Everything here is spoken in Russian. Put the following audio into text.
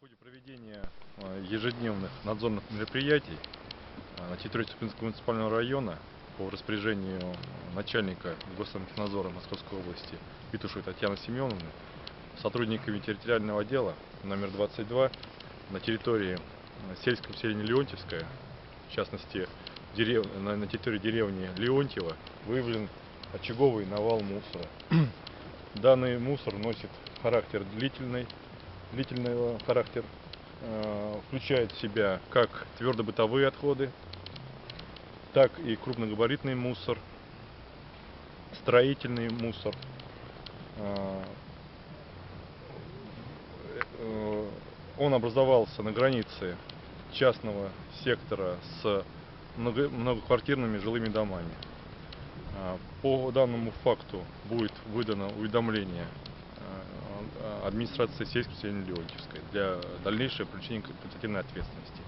ходе проведения э, ежедневных надзорных мероприятий э, на территории Цупинского муниципального района по распоряжению начальника Госанкнадзора Московской области Петушевой Татьяны Семеновны сотрудниками территориального отдела номер 22 на территории сельского поселения Леонтьевская, в частности дерев- на территории деревни Леонтьева, выявлен очаговый навал мусора. Данный мусор носит характер длительный, длительного характер, э, включает в себя как твердобытовые отходы, так и крупногабаритный мусор, строительный мусор. Э, э, Он образовался на границе частного сектора с много- многоквартирными жилыми домами. По данному факту будет выдано уведомление администрации сельской поселения Леонтьевской для дальнейшего привлечения к административной ответственности.